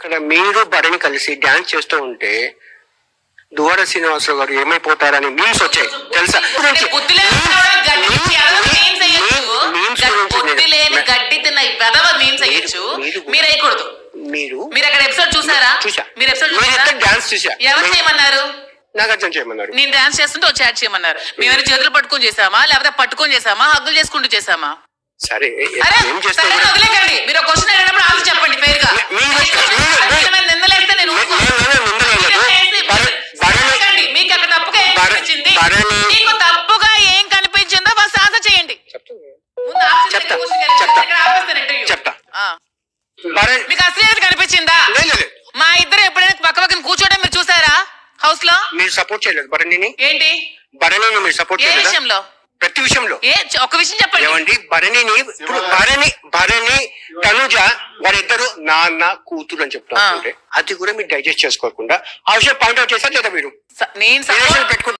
ఇక్కడ మీరు భరణి కలిసి డాన్స్ చేస్తూ ఉంటే దువాడ శ్రీనివాసరావు గారు ఏమైపోతారని మీమ్స్ వచ్చాయి. తెలుసా? మీరు- మీరు అక్కడ ఎపిసోడ్ చూసారా? చూసా. మీరు ఎపిసోడ్ డాన్స్ చూసా. ఎవరు చేయమన్నారు? చేయమన్నారు నేను డాన్స్ చేస్తుంటే వచ్చి యాడ్ చేయమన్నారు. మేము చేతులు పట్టుకొని చేసామా? లేకపోతే పట్టుకొని చేసామా? హగ్గులు చేసుకుంటూ చేసామా? సరే ఏం చేస్తా మీరు క్వశ్చన్ అడిగినప్పుడు ఆన్సర్ చెప్పండి ఫెయిర్గా మీ- మీరు- మీరు- అడ్డమైన నిందలేస్తే నేను ఊరుకోను. భరణి చెప్పండి, మీకు అక్కడ తప్పుగా ఏం భర- కనిపించింది. భరణి- మీకు తప్పుగా ఏం కనిపించిందో ఫస్ట్ ఆన్సర్ చేయండి. చెప్తా. చెప్తా. మీకు అసలు కనిపించిందా? లేదు, లేదు. మా ఇద్దరు ఎప్పుడైనా పక్క పక్కన కూర్చోవడం మీరు చూసారా? హౌస్లో? మీరు సపోర్ట్ చేయలేదు భరణిని. ఏంటి? భరణిని మీరు సపోర్ట్ ఏ చేయలేదా? విషయంలో? ప్రతి విషయంలో. ఏ ఒక విషయం చెప్పండి. ఏమండి? భరణిని ఇప్పుడు భరణి భరణి తనుజ వారిద్దరు నాన్న కూతురు అని చెప్తా అది కూడా మీరు డైజెస్ట్ చేసుకోకుండా ఆ విషయం పాయింట్ అవుట్ చేశారు లేదా మీరు? నేను రిలేషన్ support- పెట్టుకుంటే